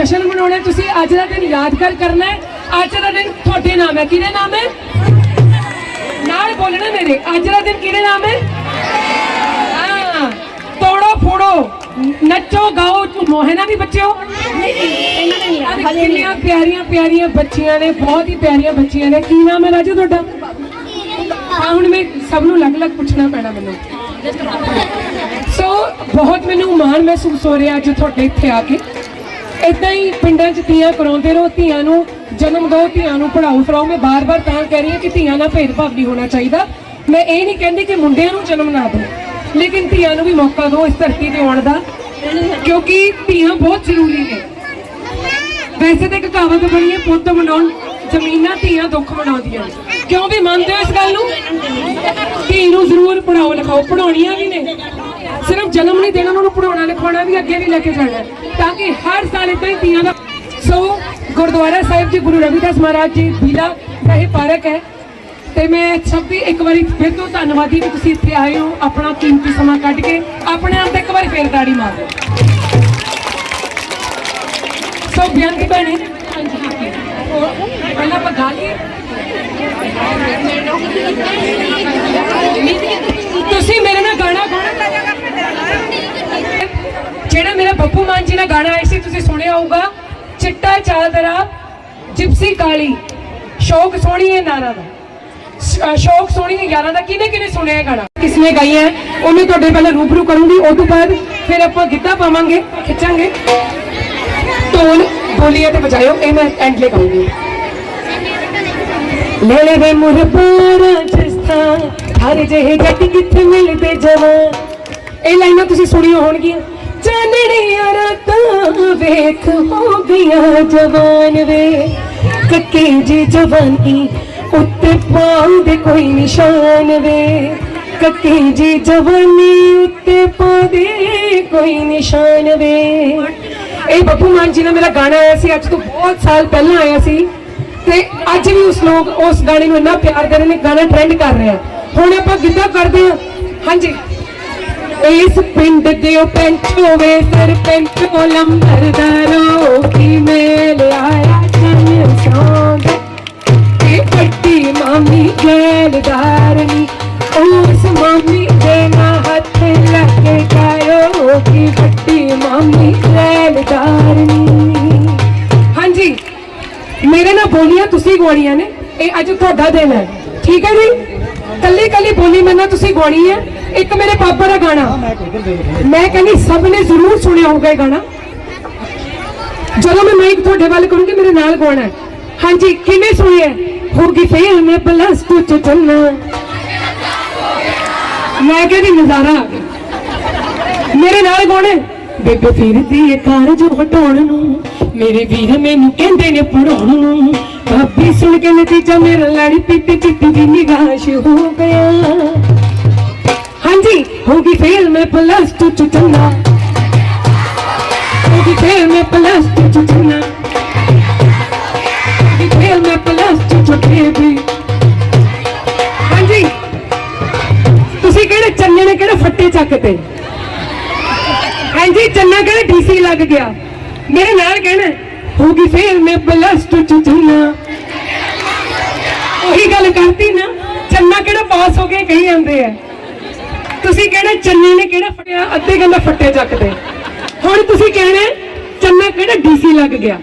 ਜਸ਼ਨ ਮਨਾਉਣਾ, ਤੁਸੀਂ ਅੱਜ ਦਾ ਦਿਨ ਯਾਦਗਾਰ ਕਰਨਾ ਹੈ। ਅੱਜ ਦਾ ਦਿਨ ਤੁਹਾਡੇ ਨਾਮ ਹੈ। ਕਿਹਦੇ ਨਾਮ ਹੈ? ਨਾਲ ਬੋਲਣਾ ਮੇਰੇ। ਅੱਜ ਦਾ ਦਿਨ ਕਿਹਦੇ ਨਾਮ ਹੈ? ਹਾਂ। ਤੋੜੋ, ਫੋੜੋ। ਨੱਚੋ, ਗਾਓ। ਮੋਹੇ ਨਾ ਵੀ ਬੱਚਿਓ। ਕਿੰਨੀਆਂ ਪਿਆਰੀਆਂ ਪਿਆਰੀਆਂ ਬੱਚੀਆਂ ਨੇ, ਬਹੁਤ ਹੀ ਪਿਆਰੀਆਂ ਬੱਚੀਆਂ ਨੇ। ਕੀ ਨਾਮ ਹੈ ਰਾਜੂ ਤੁਹਾਡਾ? ਹਾਂ, ਹੁਣ ਮੈਂ ਸਭ ਨੂੰ ਅਲੱਗ-ਅਲੱਗ ਪੁੱਛਣਾ ਪੈਣਾ ਮੈਨੂੰ। ਸੋ ਬਹੁਤ ਮੈਨੂੰ ਮਾਣ ਮਹਿਸੂਸ ਹੋ ਰਿਹਾ ਅੱਜ ਤੁਹਾਡੇ ਇੱਥੇ ਆ ਕੇ। ਇਦਾਂ ਹੀ ਪਿੰਡਾਂ 'ਚ ਧੀਆਂ ਕਰਾਉਂਦੇ ਰਹੋ, ਧੀਆਂ ਨੂੰ ਜਨਮ ਦਿਓ, ਧੀਆਂ ਨੂੰ ਪੜਾਓ ਫਰਾਓ ਮੈਂ ਬਾਰ-ਬਾਰ ਤਾਂ ਕਹਿ ਰਹੀ ਹਾਂ ਕਿ ਧੀਆਂ ਦਾ ਭੇਦਭਾਵ ਨਹੀਂ ਹੋਣਾ ਚਾਹੀਦਾ। ਮੈਂ ਇਹ ਨਹੀਂ ਕਹਿੰਦੀ ਕਿ ਮੁੰਡਿਆਂ ਨੂੰ ਜਨਮ ਨਾ ਦਿਓ, ਲੇਕਿਨ ਧੀਆਂ ਨੂੰ ਵੀ ਮੌਕਾ ਦਿਓ ਇਸ ਧਰਤੀ ਤੇ ਆਉਣ ਦਾ, ਕਿਉਂਕਿ ਧੀਆਂ ਬਹੁਤ ਜ਼ਰੂਰੀ ਨੇ। ਵੈਸੇ ਤਾਂ ਕਹਾਵਤ ਬਣੀ ਹੈ, ਪੁੱਤ ਮਨਾਉਣ ਜ਼ਮੀਨਾਂ ਧੀਆਂ ਦੁੱਖ ਮਨਾਉਂਦੀਆਂ ਕਿਉਂ ਵੀ ਮੰਨਦੇ ਹੋ ਇਸ ਗੱਲ ਨੂੰ? ਧੀ ਨੂੰ ਜ਼ਰੂਰ ਪੜਾਓ ਲਿਖਾਓ ਪੜਾਉਣੀਆਂ ਵੀ ਨੇ। ਸਿਰਫ ਜਨਮ ਨਹੀਂ ਦੇਣਾ, ਉਹਨਾਂ ਨੂੰ ਪੜਾਉਣਾ ਲਿਖਾਉਣਾ ਵੀ ਅੱਗੇ ਵੀ ਲੈ ਕੇ ਜਾਣਾ ਤਾਂ ਕਿ ਹਰ ਸਾਲ ਇਦਾਂ ਹੀ ਧੀਆਂ ਦਾ ਸੋ ਗੁਰਦੁਆਰਾ ਸਾਹਿਬ ਜੀ ਗੁਰੂ ਰਵਿਦਾਸ ਮਹਾਰਾਜ ਜੀ ਬੀਲਾ ਦਾ ਇਹ ਪਾਰਕ ਹੈ। ਤੇ ਮੈਂ ਸਭ ਦੀ ਇੱਕ ਵਾਰੀ ਫਿਰ ਤੋਂ ਧੰਨਵਾਦੀ ਕਿ ਤੁਸੀਂ ਇੱਥੇ ਆਏ ਹੋ ਆਪਣਾ ਕੀਮਤੀ ਸਮਾਂ ਕੱਢ ਕੇ ਆਪਣੇ ਆਪ ਤੇ ਇੱਕ ਵਾਰੀ ਫੇਰ ਤਾੜੀ ਮਾਰ। ਦਿਓ ਸੋ ਬਿਆੰਤੀ ਬਣੇ ਪਹਿਲਾਂ ਆਪਾਂ ਗਾ ਲਈਏ। ਤੁਸੀਂ ਮੇਰੇ ਨਾਲ ਗਾਣਾ ਗਾਣਾ ਜਿਹੜਾ ਮੇਰਾ ਬੱਬੂ ਮਾਨ ਜੀ ਨਾਲ ਗਾਣਾ ਆਇਆ ਸੀ, ਤੁਸੀਂ ਸੁਣਿਆ ਹੋਊਗਾ। ਚਿੱਟਾ ਚਾਦਰਾ ਜਿਪਸੀ ਕਾਲੀ। ਸ਼ੌਕ ਸੋਹਣੀ ਹੈ ਨਾਰਾ ਦਾ। ਸ਼ੌਕ ਸੋਹਣੀ ਹੈ ਯਾਰਾਂ ਦਾ। ਕਿਹਨੇ ਕਿਹਨੇ ਸੁਣਿਆ ਇਹ ਗਾਣਾ? ਕਿਸਨੇ ਗਾਈ ਹੈ ਉਹਨੂੰ ਤੁਹਾਡੇ ਪਹਿਲਾਂ ਰੂਬਰੂ ਕਰੂੰਗੀ ਉਸ ਤੋਂ ਬਾਅਦ ਫਿਰ ਆਪਾਂ ਗਿੱਧਾ ਪਾਵਾਂਗੇ, ਖਿੱਚਾਂਗੇ। ਢੋਲ ਬੋਲੀਏ ਤੇ ਵਜਾਇਓ, ਇਹ ਮੈਂ ਐਂਡ ਲੈ ਗਾਉਂਗੀ ਲੈਲੇ ਵੇ ਮੁਰਬਾਰਾ ਜਿਸਤਾ ਹਰ ਜਿਹੇ ਜੱਟ ਕਿੱਥੇ ਮਿਲਦੇ ਜਵਾਂ ਇਹ ਲਾਈਨਾਂ ਤੁਸੀਂ ਸੁਣੀਆਂ ਹੋਣਗੀਆਂ। ਚਾਨਣੀਆਂ ਰਾਤਾਂ ਵੇਖ ਹੋ ਗਈਆਂ ਜਵਾਨ ਵੇ। ਕੱਕੇ ਜੀ ਜਵਾਨੀ ਉੱਤੇ ਪਾਉਂਦੇ ਕੋਈ ਨਿਸ਼ਾਨ ਵੇ। ਕੱਕੇ ਜੀ ਜਵਾਨੀ ਉੱਤੇ ਪਾਉਂਦੇ ਕੋਈ ਨਿਸ਼ਾਨ ਵੇ। ਇਹ ਬੱਬੂ ਮਾਨ ਜੀ ਨੇ ਮੇਰਾ ਗਾਣਾ ਆਇਆ ਸੀ, ਅੱਜ ਤੋਂ ਬਹੁਤ ਸਾਲ ਪਹਿਲਾਂ ਆਇਆ ਸੀ। ਤੇ ਅੱਜ ਵੀ ਉਸ ਲੋਕ, ਉਸ ਗਾਣੇ ਨੂੰ ਇੰਨਾ ਪਿਆਰ ਕਰ ਰਹੇ ਨੇ, ਗਾਣਾ ਟ੍ਰੈਂਡ ਕਰ ਰਿਹਾ। ਹੁਣ ਆਪਾਂ ਗਿੱਧਾ ਕਰਦੇ ਹਾਂ। ਹਾਂਜੀ। ਇਸ ਪਿੰਡ ਦੇ ਉਹ ਪੈਂਚ ਹੋਵੇ ਸਰਪੰਚ ਕੋ ਲੰਬਰਦਾਰੋ ਕੀ ਮੇਲ ਆਇਆ ਜਨ ਸੌਂਗ। ਇਹ ਵੱਡੀ ਮਾਮੀ ਗੈਲਦਾਰਨੀ ਉਸ ਮਾਮੀ ਦੇ ਨਾ ਹੱਥ ਲੱਗੇ ਕਾਇਓ ਕੀ ਵੱਡੀ ਮਾਮੀ ਗੈਲਦਾਰਨੀ ਹਾਂਜੀ, ਮੇਰੇ ਨਾਲ ਬੋਲੀਆਂ ਤੁਸੀਂ ਗਾਉਣੀਆਂ ਨੇ, ਇਹ ਅੱਜ ਤੁਹਾਡਾ ਦਿਨ ਹੈ। ਠੀਕ ਹੈ ਜੀ? ਕੱਲੀ ਕੱਲੀ ਬੋਲੀ ਮੇਰੇ ਨਾਲ ਤੁਸੀਂ ਗਾਉਣੀ ਹੈ। ਇੱਕ ਮੇਰੇ ਪਾਪਾ ਦਾ ਗਾਣਾ। ਮੈਂ ਕਹਿੰਦੀ ਸਭ ਨੇ ਜ਼ਰੂਰ ਸੁਣਿਆ ਹੋਊਗਾ ਇਹ ਗਾਣਾ। ਜਦੋਂ ਮੈਂ ਮਾਈਕ ਤੁਹਾਡੇ ਵੱਲ ਕਰੂੰਗੀ ਮੇਰੇ ਨਾਲ ਗਾਉਣਾ ਹੈ? ਹਾਂਜੀ ਕਿਵੇਂ ਸੁਣਿਆ? ਹੋਗੀ ਫੇਲ ਮੈਂ ਪਲੱਸ 2 ਚ ਚੱਲਣਾ। ਮੈਂ ਕਹਿੰਦੀ ਨਜ਼ਾਰਾ ਆ ਗਿਆ। ਮੇਰੇ ਨਾਲ ਗਾਉਣਾ। ਬੇਬੇ ਫਿਰਦੀ ਏ ਕਾਰਜ ਹਟਾਉਣ ਨੂੰ। ਮੇਰੇ ਵੀਰ ਮੈਨੂੰ ਕਹਿੰਦੇ ਨੇ ਪੜਾਉਣ ਨੂੰ। ਭਾਬੀ ਸੁਣ ਕੇ ਨਤੀਜਾ ਮੇਰਾ ਲੜੀ ਪੀਤੀ ਚਿੱਟੀ ਦੀ ਨਿਗਾਹ ਹੋ ਗਿਆ। ਹਾਂਜੀ ਹੋ ਗਈ ਫੇਲ ਮੈਂ ਪਲੱਸ 2 ਚ ਚੰਨਾ ਹੋ ਗਈ ਫੇਲ ਮੈਂ ਪਲੱਸ 2 ਚ ਚੰਨਾ ਹੋ ਗਈ ਫੇਲ ਮੈਂ ਪਲੱਸ 2 ਚ ਬੇਬੀ ਹਾਂਜੀ ਤੁਸੀਂ ਕਿਹੜੇ ਚੰਨੇ ਨੇ ਕਿਹੜੇ ਫੱਟੇ ਚੱਕਤੇ ਹਾਂਜੀ ਚੰਨਾ ਕਹਿੰਦੇ ਡੀਸੀ ਲੱਗ ਗਿਆ ਮੇਰੇ ਨਾਲ ਕਹਿਣਾ ਹੋਗੀ ਫੇਲ ਮੈਂ ਪਲੱਸ 2 ਚ ਉਹੀ ਗੱਲ ਕਰਤੀ ਨਾ ਚੰਨਾ ਕਿਹੜਾ ਪਾਸ ਹੋ ਕੇ ਕਹੀ ਜਾਂਦੇ ਆ ਤੁਸੀਂ ਕਹਿਣਾ ਚੰਨੇ ਨੇ ਕਿਹੜਾ ਫਟਿਆ ਅੱਧੇ ਕਹਿੰਦਾ ਫੱਟੇ ਚੱਕਦੇ। ਹੁਣ ਤੁਸੀਂ ਕਹਿਣਾ ਚੰਨਾ ਕਿਹੜਾ ਡੀਸੀ ਲੱਗ ਗਿਆ?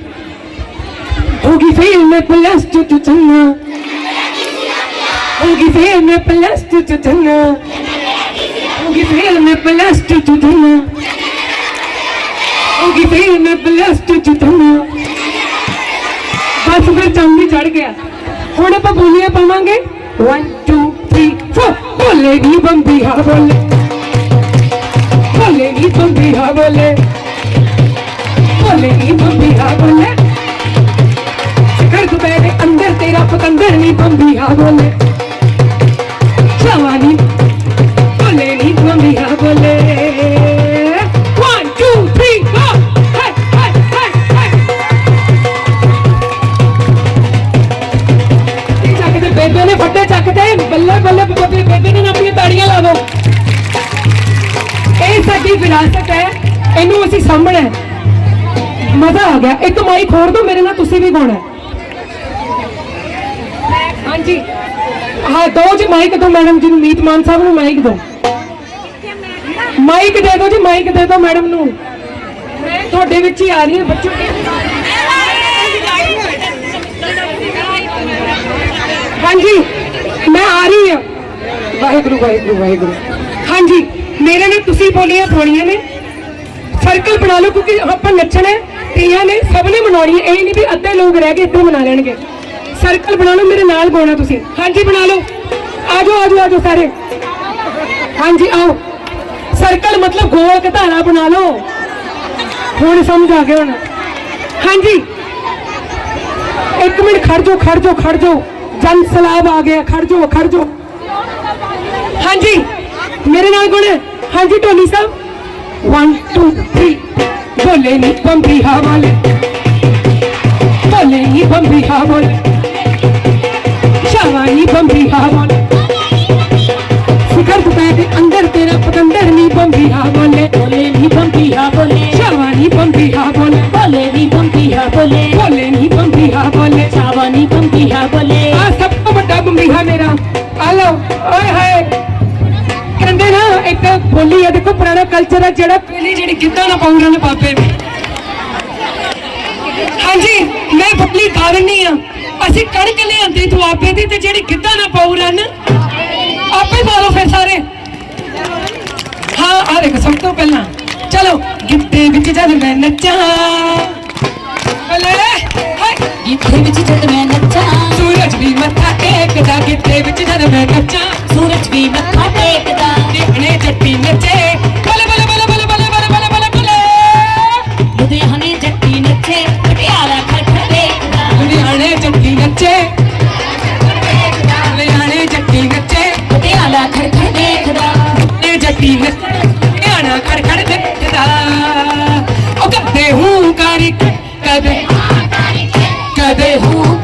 ਹੋਗੀ ਫੇਲ ਮੈਂ ਪਲੱਸ 2 ਚ ਚੰਨਾ। ਹੋਗੀ ਫੇਲ ਮੈਂ ਪਲੱਸ 2 ਚ ਚੰਨਾ। ਹੋਗੀ ਫੇਲ ਮੈਂ ਪਲੱਸ 2 ਚ ਚੰਨਾ। ਹੋਗੀ ਫੇਲ ਮੈਂ ਪਲੱਸ 2 ਚ ਚੰਨਾ। ਬਸ ਫਿਰ ਚੰਗੀ ਚੜ ਗਿਆ। ਹੁਣ ਆਪਾਂ ਬੋਲੀਆਂ ਪਾਵਾਂਗੇ। 1 2 3 4 ਬੋਲੇ ਨੀ ਬੰਬੀ ਹਾ ਬੋਲੇ ਬੋਲੇ ਨੀ ਬੰਬੀ ਹਾ ਬੋਲੇ ਬੋਲੇ ਨੀ ਬੰਬੀ ਹਾ ਬੋਲੇ ਸਿਖਰ ਦੁਪਹਿਰ ਦੇ ਅੰਦਰ ਤੇਰਾ ਪਤੰਦਰ ਬੱਲੇ ਬੇਬੇ ਨੇ ਆਪਣੀਆਂ ਤਾੜੀਆਂ ਲਾ ਦੋ ਇਹ ਸਾਡੀ ਵਿਰਾਸਤ ਹੈ, ਇਹਨੂੰ ਅਸੀਂ ਸਾਂਭਣਾ ਹੈ। ਮਜ਼ਾ ਆ ਗਿਆ। ਇੱਕ ਮਾਈਕ ਹੋਰ ਦੋ ਮੇਰੇ ਨਾਲ ਤੁਸੀਂ ਵੀ ਗਾਉਣਾ ਹਾਂਜੀ। ਹਾਂ, ਦੋ ਜੀ ਮਾਈਕ ਦੋ ਮੈਡਮ ਜੀ ਨੂੰ, ਮੀਤ ਮਾਨ ਸਾਹਿਬ ਨੂੰ ਮਾਈਕ ਦੋ ਮਾਈਕ ਦੇ ਦਿਓ ਜੀ, ਮਾਈਕ ਦੇ ਦਿਓ ਮੈਡਮ ਨੂੰ। ਤੁਹਾਡੇ ਵਿੱਚ ਹੀ ਆ ਰਹੀ ਹਾਂ, ਬੱਚੋ। ਹਾਂਜੀ। ਮੈਂ ਆ ਰਹੀ ਹਾਂ। ਵਾਹਿਗੁਰੂ ਵਾਹਿਗੁਰੂ ਵਾਹਿਗੁਰੂ। ਹਾਂਜੀ ਮੇਰੇ ਨਾਲ ਤੁਸੀਂ ਬੋਲੀਆਂ ਪਾਉਣੀਆਂ ਨੇ। ਸਰਕਲ ਬਣਾ ਲਓ ਕਿਉਂਕਿ ਆਪਾਂ ਨੱਚਣਾ ਹੈ, ਤੀਆਂ ਨੇ ਸਭ ਨੇ ਮਨਾਉਣੀ ਹੈ। ਇਹ ਨਹੀਂ ਵੀ ਅੱਧੇ ਲੋਕ ਰਹਿ ਕੇ ਇੱਥੋਂ ਮਨਾ ਲੈਣਗੇ। ਸਰਕਲ ਬਣਾ ਲਓ ਮੇਰੇ ਨਾਲ ਗਾਉਣਾ ਤੁਸੀਂ। ਹਾਂਜੀ ਬਣਾ ਲਓ। ਆਜੋ ਆਜੋ ਆਜੋ ਸਾਰੇ। ਹਾਂਜੀ ਆਓ। ਸਰਕਲ ਮਤਲਬ ਗੋਲ ਘਟਾਰਾ ਬਣਾ ਲਓ। ਹੁਣ ਸਮਝ ਆ ਗਿਆ ਹੁਣ। ਹਾਂਜੀ। ਇੱਕ ਮਿੰਟ ਖੜ ਜਾਓ ਖੜ ਜਾਓ ਖੜ ਜਾਓ। ਜਨ ਸਲਾਬ ਆ ਗਿਆ ਖੜ ਜਾਓ ਖੜ ਜਾਓ। ਹਾਂਜੀ ਮੇਰੇ ਨਾਲ ਗੁਣ ਹਾਂਜੀ ਟੋਨੀ ਸਾਹਿਬ 1 2 3 ਬੋਲੇ ਨੀ ਬੰਬੀ ਹਵਾਲੇ ਬੋਲੇ ਨੀ ਬੰਬੀ ਹਵਾਲੇ बंबी हा वाले शिखर दुकान के अंदर तेरा पतंदर नी बंबी हा वाले बोले नी बंबी हा बोले शावानी बंबी हा वाले बोले नी बंबी हा वाले बोले नी बंबी हा बोले शावानी बंबी हा ਹੋਲੀ ਹੈ ਦੇਖੋ ਪੁਰਾਣਾ ਕਲਚਰ ਹੈ ਜਿਹੜਾ ਪਹਿਲੀ ਜਿਹੜੀ ਗਿੱਧਾ ਨਾ ਪਾਉਂਦੇ ਨੇ ਪਾਪੇ ਹਾਂਜੀ, ਮੈਂ ਬੱਬਲੀ ਕਾਰਨੀ ਆ। ਅਸੀਂ ਕਣਕ ਲਿਆਂਦੀ ਤੂੰ ਆਪੇ ਦੀ ਤੇ ਜਿਹੜੀ ਗਿੱਧਾ ਨਾ ਪਾਉ ਰਨ, ਆਪੇ ਮਾਰੋ ਫੇ ਸਾਰੇ। ਹਾਂ ਆ ਦੇਖ, ਸਭ ਤੋਂ ਪਹਿਲਾਂ, ਚਲੋ, ਗਿੱਧੇ ਵਿੱਚ ਜਦ ਮੈਂ ਨੱਚਾਂ ਗਿੱਧੇ ਵਿੱਚ ਜਦ ਮੈਂ ਸੂਰਜ ਵੀ ਮੱਥਾ ਟੇਕਦਾ, ਗਿੱਧੇ ਵਿੱਚ ਜਦ ਮੈਂ ਨੱਚਾਂ, ਸੂਰਜ ਵੀ ਮੱਥਾ ਜੱਟੀ ਨੱਚੇ। ਬਲੇ ਬਲੇ ਬਲੇ ਬਲੇ ਬਲੇ ਬਲੇ ਬਲੇ ਬਲੇ ਬਲੇ ਲੁਧਿਆਣੇ ਜੱਟੀ ਨੱਚੇ ਪਟਿਆਲਾ ਦੇਖਦਾ। ਲੁਧਿਆਣੇ ਜੱਟੀ ਨੱਚੇ। ਲੁਧਿਆਣੇ ਜੱਟੀ ਨੱਚੇ। ਪਟਿਆਲਾ ਖੱਟ ਦੇਖਦਾ। ਨੇ ਜੱਟੀ ਨੱਚੇ ਲੁਧਿਆਣਾ ਖੜ ਖੜ ਦੇਖਦਾ। ਉਹ ਕਦੇ ਹੂੰ ਕਰੀ ਕਦੇ ਕਦੇ ਹੂੰ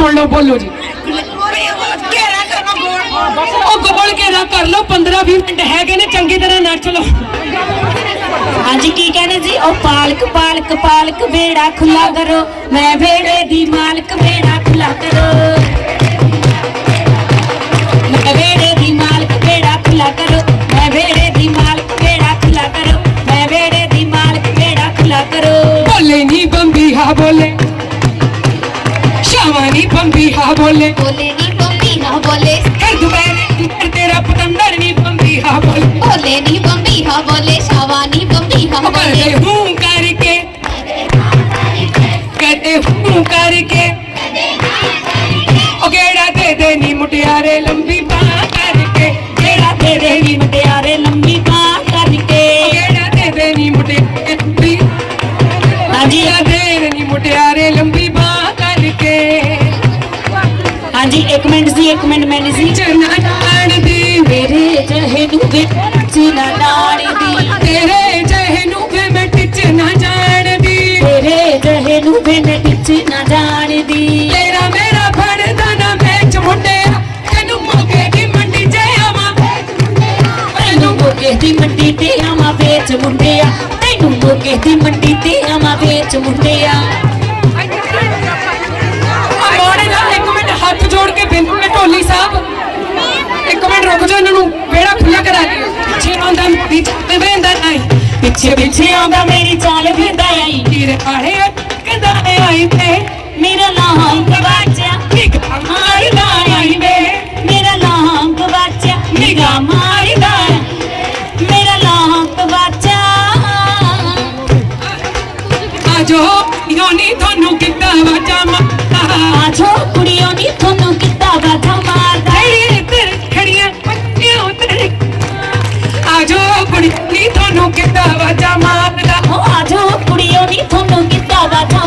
ਸੁਣ ਲਓ, ਬੋਲੋ ਜੀ। ਉਹ ਗੋਲ ਘੇਰਾ ਕਰ ਲਓ 15 20 ਮਿੰਟ ਹੈਗੇ ਨੇ, ਚੰਗੀ ਤਰ੍ਹਾਂ ਨੱਚ ਲਓ। ਹਾਂਜੀ, ਕੀ ਕਹਿੰਦੇ ਜੀ? ਉਹ ਪਾਲਕ ਪਾਲਕ ਪਾਲਕ ਵੇੜਾ ਖੁੱਲਾ ਕਰੋ। ਮੈਂ ਵੇੜੇ ਦੀ ਮਾਲਕ ਵੇੜਾ ਖੁੱਲਾ ਕਰੋ। ਕਦੇ ਹੂੰ ਕਰਕੇ ਕਦੇ ਹੂੰ ਕਰਕੇ ਉਹ ਕਿਹੜਾ ਦੇ ਦੇ ਨੀ ਮੁਟਿਆਰੇ ਲੰਬੀ ਬਾਹ ਕਰਕੇ ਕਿਹੜਾ ਦੇ ਦੇ ਨੀ ਮੁਟਿਆਰੇ ਲੰਬੀ ਬਾਹ ਕਰਕੇ ਕਿਹੜਾ ਦੇ ਦੇ ਨੀ ਮੁਟਿਆਰੇ ਲੰਬੀ ਹਾਂਜੀ ਆ ਦੇ ਦੇ ਨੀ ਮੁਟਿਆਰੇ ਲੰਬੀ ਬਾਹ ਕਰਕੇ ਹਾਂਜੀ 1 ਮਿੰਟ ਜੀ 1 ਮਿੰਟ ਮੈਨੇ ਜੀ ਵੇਚ ਮੁੰਡਿਆ। ਤੈਨੂੰ ਮੋਗੇ ਦੀ ਮੰਡੀ ਤੇ ਆਵਾਂ ਵੇਚ ਮੁੰਡਿਆ। ਆ ਮੋੜੇ ਨਾਲ ਇੱਕ ਮਿੰਟ ਹੱਥ ਜੋੜ ਕੇ ਬਿੰਦੂ ਨੇ ਢੋਲੀ ਸਾਹਿਬ। ਇੱਕ ਮਿੰਟ ਰੁਕ ਜਾ ਇਹਨਾਂ ਨੂੰ ਵੇੜਾ ਖੁੱਲਾ ਕਰਾ ਕੇ ਪਿੱਛੇ ਆਉਂਦਾ ਵੇਂਦਾ ਨਹੀਂ ਪਿੱਛੇ ਪਿੱਛੇ ਆਉਂਦਾ ਮੇਰੀ ਚਾਲ ਫਿਰਦਾ ਆਈ। ਤੇਰੇ ਕਾਲੇ ਕਹਿੰਦਾ ਆਈ ਤੇ। ਮੇਰਾ ਲਾਹਮ ਗਵਾਚਿਆ ਨਿਗ ਮਾਰਦਾ ਆਜੋ ਯੋਨੀ ਤੁਹਾਨੂੰ ਕਿੱਦਾਂ ਵਾਜਾ ਮਾਰਦਾ ਆਜੋ ਕੁੜੀਓ ਨੀ ਤੁਹਾਨੂੰ ਕਿੱਦਾਂ ਵਾਜਾ ਮਾਰਦਾ ਤੇਰੇ ਤੇਰੇ ਖੜੀਆਂ ਪੱਕੀਆਂ ਉਤਰੇ ਆਜੋ ਕੁੜੀ ਨੀ ਤੁਹਾਨੂੰ ਕਿੱਦਾਂ ਵਾਜਾ ਮਾਰਦਾ ਆਜੋ ਕੁੜੀਓ ਨੀ ਤੁਹਾਨੂੰ ਕਿੱਦਾਂ ਵਾਜਾ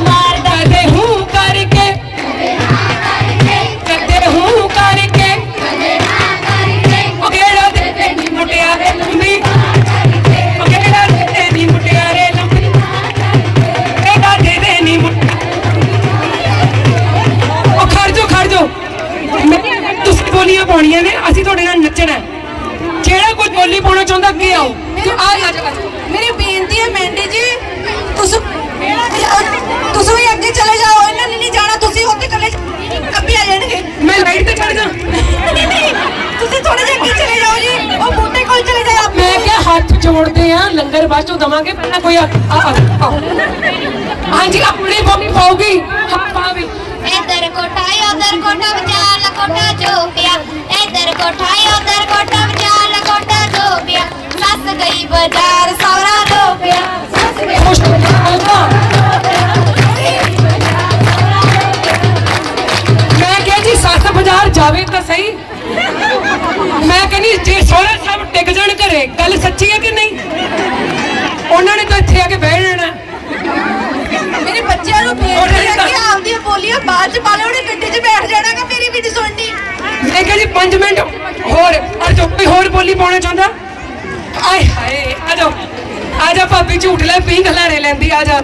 ਪਾਉਣੀਆਂ ਨੇ ਅਸੀਂ ਤੁਹਾਡੇ ਨਾਲ ਨੱਚਣਾ ਹੈ। ਜਿਹੜਾ ਕੋਈ ਬੋਲੀ ਪਾਉਣਾ ਚਾਹੁੰਦਾ ਅੱਗੇ ਆਓ। ਆ ਜਾ। ਮੇਰੀ ਬੇਨਤੀ ਹੈ ਮੈਂਡੀ ਜੀ ਤੁਸੀਂ ਤੁਸੀਂ ਵੀ ਅੱਗੇ ਚਲੇ ਜਾਓ ਇਹਨਾਂ ਨੇ ਨਹੀਂ ਜਾਣਾ ਤੁਸੀਂ ਉੱਥੇ ਇਕੱਲੇ ਅੱਗੇ ਆ ਜਾਣਗੇ। ਮੈਂ ਲਾਈਟ ਤੇ ਚੜ ਜਾ। ਤੁਸੀਂ ਥੋੜੇ ਜਿਹਾ ਅੱਗੇ ਚਲੇ ਜਾਓ ਜੀ ਉਹ ਬੂਟੇ ਕੋਲ ਚਲੇ ਜਾਓ ਮੈਂ ਕਿਹਾ ਹੱਥ ਜੋੜਦੇ ਆ ਲੰਗਰ ਬਾਅਦ ਚੋਂ ਦਵਾਂਗੇ ਪਹਿਲਾਂ ਕੋਈ ਆ ਆ- ਆ- ਆਓ। ਹਾਂਜੀ ਆਪਣੀ ਬੋਲੀ ਪਾਉਗੀ। ਹਾਂ ਪਾਵੇ। ਇਧਰ ਕੋਠਾ ਉਧਰ ਕੋਠਾ ਵਿਚਾਲ ਕੋਠਾ ਜੋ ਪਿਆ ਇਧਰ ਕੋਠਾ ਉਧਰ ਕੋਠਾ ਵਿਚਾਲ ਕੋਠਾ ਜੋ ਪਿਆ ਸੱਸ ਗਈ ਬਾਜ਼ਾਰ ਸੌਰਾ ਰੋ ਪਿਆ ਸੱਸ ਗਈ ਮੈਂ ਕਿਹਾ ਜੀ ਸੱਤ ਬਾਜ਼ਾਰ ਜਾਵੇ ਤਾਂ ਸਹੀ। ਮੈਂ ਕਹਿੰਦੀ ਜੇ ਸੋਹਰਾ ਸਾਹਿਬ ਟਿਕ ਜਾਣ ਘਰੇ ਗੱਲ ਸੱਚੀ ਹੈ ਕਿ ਨਹੀਂ? ਉਹਨਾਂ ਨੇ ਤਾਂ ਇੱਥੇ ਆ ਕੇ ਬਹਿ ਜਾਣਾ। ਮੇਰੇ ਬੱਚਿਆਂ ਨੂੰ ਹੈ ਕਿ ਆਪਦੀਆਂ ਬੋਲੀਆਂ ਬਾਅਦ ਚ ਪਾ ਲਓ ਉਹਨੇ ਗੱਡੀ 'ਚ ਬੈਠ ਜਾਣਾ ਕਿ ਮੇਰੀ ਵੀ ਨਹੀਂ ਸੁਣਨੀ। ਮੈਂ ਕਿਹਾ ਜੀ 5 ਮਿੰਟ ਹੋਰ, ਅਰ ਕੋਈ ਹੋਰ ਬੋਲੀ ਪਾਉਣਾ ਚਾਹੁੰਦਾ? ਆਏ ਹਾਏ, ਆ ਜਾ ਆ ਜਾ ਭਾਬੀ, ਝੂਠ ਲੈ, ਪੀਂਘ ਹਲਾਰੇ ਲੈਂਦੀ, ਆ ਜਾ।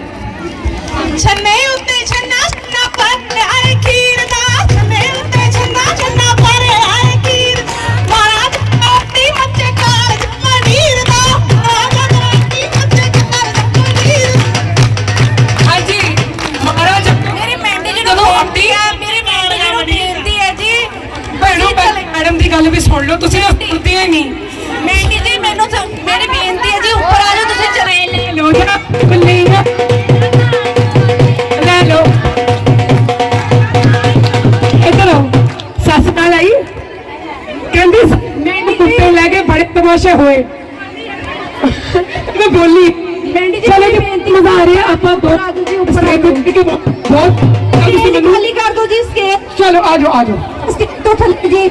ਛੰਨੇ ਉੱਤੇ ਛੰਨਾ ਛੰਨਾ ਪਰ ਆਏ ਖੀਰ। ਲਓ ਤੁਸੀਂ ਉੱਤੇ ਨਹੀਂ। ਮੈਂ ਕਿ ਜੀ ਮੈਨੂੰ ਤਾਂ- ਮੇਰੀ ਬੇਨਤੀ ਹੈ ਜੀ ਉੱਪਰ ਆ ਜਾਓ ਤੁਸੀਂ ਚਰੇਲ ਲੈ ਲਓ ਨਾ ਖੁੱਲੀ ਨਾ। ਲੈ ਲਓ। ਇੱਧਰ ਆਓ। ਸੱਸ ਨਾਲ ਆਈ। ਕਹਿੰਦੀ ਮੈਨੂੰ ਕੁੱਤੇ ਲੈ ਕੇ ਬੜੇ ਤਮਾਸ਼ੇ ਹੋਏ। ਮੈਂ ਬੋਲੀ। ਮੈਂਡੀ ਜੀ ਚਲੋ ਜੀ ਮਜ਼ਾਰੇ ਆਪਾਂ ਦੋ ਉੱਪਰ ਆਏ ਬਹੁਤ ਚਲੋ ਤੁਸੀਂ ਮੈਨੂੰ- ਖਾਲੀ ਕਰ ਜੀ ਸਕੇਪ ਚਲੋ ਆਜੋ ਆਜੋ ਸਟਿਕ ਤੋਂ ਥੱਲੇ ਜੀ।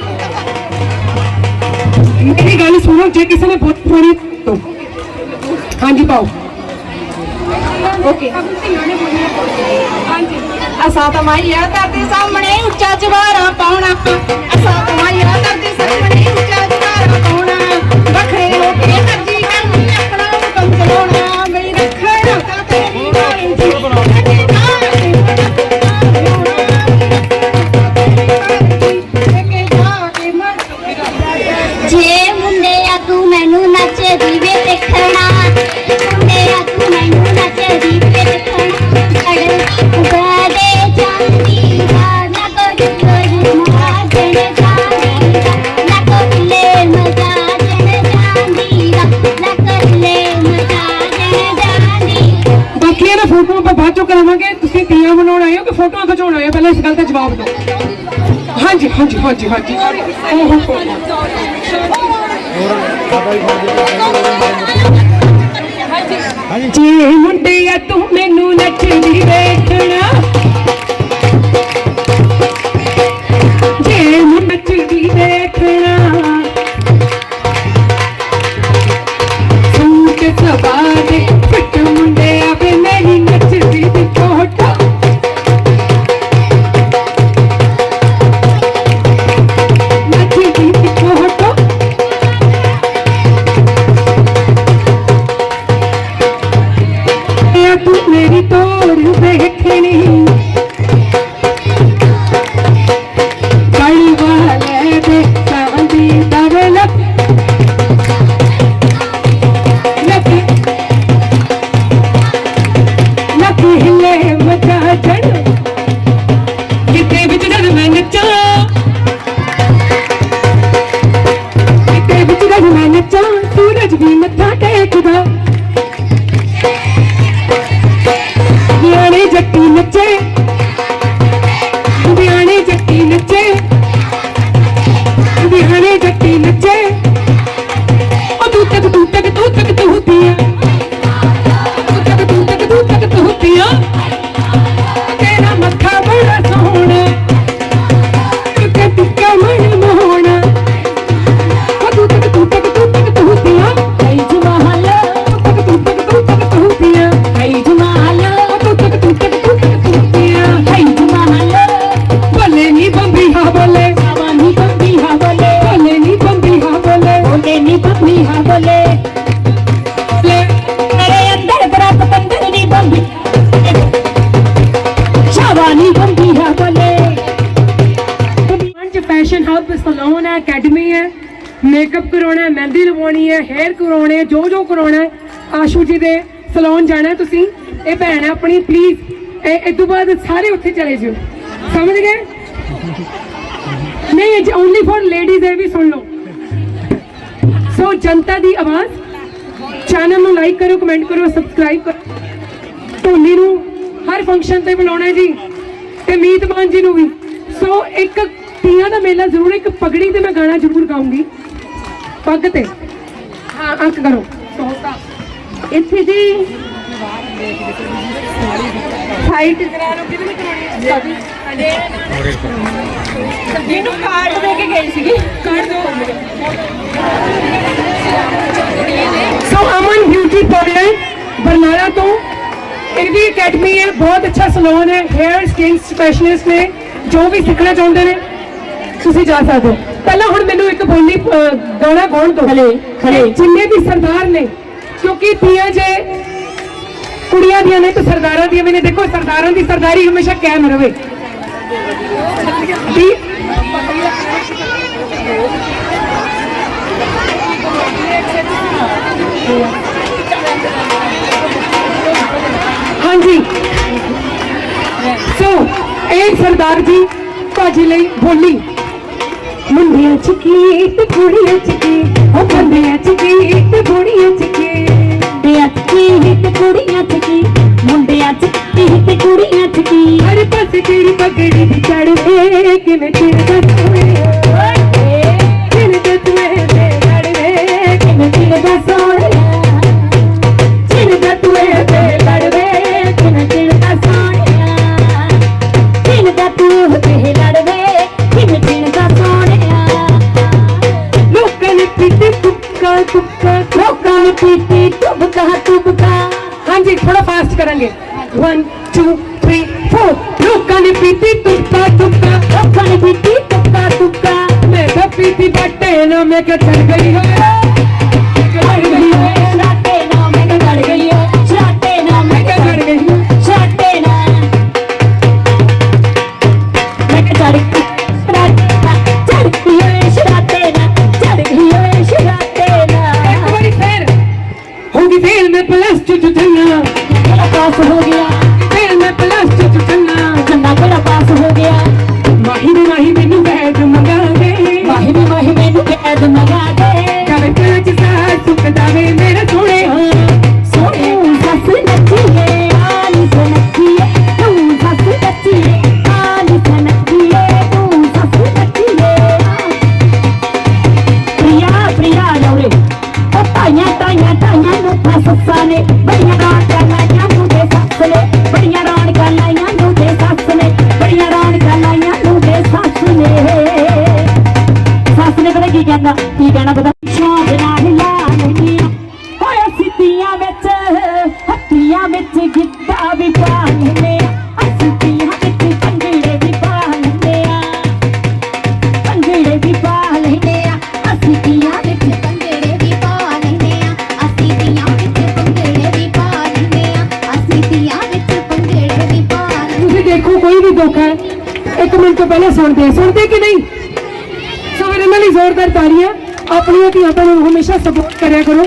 ਮੇਰੀ ਗੱਲ ਸੁਣੋ, ਜੇ ਕਿਸੇ ਨੇ ਬਹੁਤ ਪਾਣੀ ਤੋਂ ਹਾਂਜੀ, ਪਾਓ। ਓਕੇ। ਅਸਾਂ ਤਾਂ ਮਾਈਆ ਧਰਤੀ ਸਾਹਮਣੇ ਉੱਚਾ ਜਵਾਰਾ ਪਾਉਣਾ। ਅਸਾਂ ਤਾਂ ਮਾਈਆ ਧਰਤੀ ਸਾਹਮਣੇ ਉੱਚਾ ਫੋਟੋਆਂ ਖਿਚਾਉਣ ਹੋ ਪਹਿਲਾਂ ਇਸ ਗੱਲ ਦਾ ਜਵਾਬ ਦਿਓ। ਹਾਂਜੀ ਹਾਂਜੀ ਹਾਂਜੀ ਹਾਂਜੀ। ਓਹ ਹੋ ਹੋ ਜੇ ਮੁੰਡਿਆ ਤੂੰ ਮੈਨੂੰ ਨੱਚਦੀ ਵੇਖਣਾ। ਮੇਕਅਪ ਕਰਾਉਣਾ ਹੈ ਮਹਿੰਦੀ ਲਵਾਉਣੀ ਹੈ ਹੇਅਰ ਕਰਾਉਣੇ ਹੈ ਜੋ ਜੋ ਕਰਾਉਣਾ ਹੈ, ਆਸ਼ੂ ਜੀ ਦੇ ਸਲੂਨ ਜਾਣਾ ਤੁਸੀਂ। ਇਹ ਭੈਣ ਆਪਣੀ ਪਲੀਜ਼ ਇਹ ਇਸ ਬਾਅਦ ਸਾਰੇ ਉੱਥੇ ਚਲੇ ਜਾਓ ਸਮਝ ਗਏ? ਨਹੀਂ, ਇਹ ਓਨਲੀ ਫॉर ਲੇਡੀਜ਼ ਹੈ ਵੀ ਸੁਣ ਲਓ। ਸੋ ਜਨਤਾ ਦੀ ਆਵਾਜ਼ ਚੈਨਲ ਨੂੰ ਲਾਈਕ ਕਰੋ ਕਮੈਂਟ ਕਰੋ ਸਬਸਕ੍ਰਾਈਬ ਕਰੋ। ਧੋਨੀ ਨੂੰ ਹਰ ਫੰਕਸ਼ਨ ਤੇ ਬੁਲਾਉਣਾ ਹੈ ਜੀ, ਤੇ ਮੀਤ ਮਾਨ ਜੀ ਨੂੰ ਵੀ। ਸੋ ਇੱਕ ਤੀਆਂ ਦਾ ਮੇਲਾ ਜ਼ਰੂਰ, ਇੱਕ ਪਗੜੀ ਤੇ ਮੈਂ ਗਾਣਾ ਜ਼ਰੂਰ ਗਾਉਂਗੀ। ਪੱਗ ਤੇ। ਹਾਂ। ਅੰਕ ਕਰੋ। ਇੱਥੇ ਜੀ ਸਾਈਟ ਜਰਾ ਨੂੰ ਕਿਹਨੇ ਕਰਾਉਣੀ ਹੈ? ਇਹਨੂੰ ਕਾਰਡ ਦੇ ਕੇ ਗਈ ਸੀਗੀ। ਕਰ ਦੋ। So Aman beauty parlour Barnala ਤੋਂ। ਇਹਦੀ ਅਕੈਡਮੀ ਹੈ ਬਹੁਤ ਅੱਛਾ ਸਲੂਨ ਹੈ ਹੇਅਰ ਸਕਿਨ ਸਪੈਸ਼ਲਿਸਟ ਨੇ ਜੋ ਵੀ ਸਿੱਖਣਾ ਚਾਹੁੰਦੇ ਨੇ ਤੁਸੀਂ ਜਾ ਸਕਦੇ ਹੋ। ਪਹਿਲਾਂ ਹੁਣ ਮੈਨੂੰ ਇੱਕ ਬੋਲੀ ਗਾਣਾ ਗਾਉਣ ਦਿਓ। ਖਲੇ ਖਲੇ ਜਿੰਨੇ ਵੀ ਸਰਦਾਰ ਨੇ ਕਿਉਂਕਿ ਤੀਆਂ ਜੇ ਕੁੜੀਆਂ ਦੀਆਂ ਨੇ ਤੇ ਸਰਦਾਰਾਂ ਦੀਆਂ ਵੀ ਨੇ। ਦੇਖੋ ਸਰਦਾਰਾਂ ਦੀ ਸਰਦਾਰੀ ਹਮੇਸ਼ਾ ਕਾਇਮ ਰਵੇ ਦੀ ਹਾਂਜੀ। ਸੋ ਇਹ ਸਰਦਾਰ ਜੀ ਭਾਜੀ ਲਈ ਬੋਲੀ। ਮੁੰਡਿਆਂ ਚ ਕੀ ਤੇ ਕੁੜੀਆਂ ਚ ਕੀ ਉਹ ਬੰਦਿਆਂ ਚ ਕੀ ਤੇ ਕੁੜੀਆਂ ਚ ਕੀ ਮੁੰਡਿਆਂ ਚ ਕੀ ਤੇ ਕੁੜੀਆਂ ਚ ਕੀ ਮੁੰਡਿਆਂ ਚ ਕੀ ਤੇ ਕੁੜੀਆਂ ਚ ਕੀ ਹਰ ਪਾਸੇ ਤੇਰੀ ਪਗੜੀ ਦੀ ਚੜਵੇ ਕਿਵੇਂ ਚਿੜਦਾ ਸੋਹਣਿਆ ਚਿੜਦਾ ਕਹਿੰਦਾ ਕੀ ਕਹਿਣਾ ਪਤਾ? ਸ਼ੌਂਕ ਨਾਲ ਲਾ ਹੋਏ ਸਿੱਧੀਆਂ ਵਿੱਚ, ਹੱਥੀਆਂ ਵਿੱਚ ਗਿੱਧਾ ਵੀ ਪਾ ਆਪਣੀਆਂ ਧੀਆਂ ਨੂੰ ਹਮੇਸ਼ਾ ਸਪੋਰਟ ਕਰਿਆ ਕਰੋ।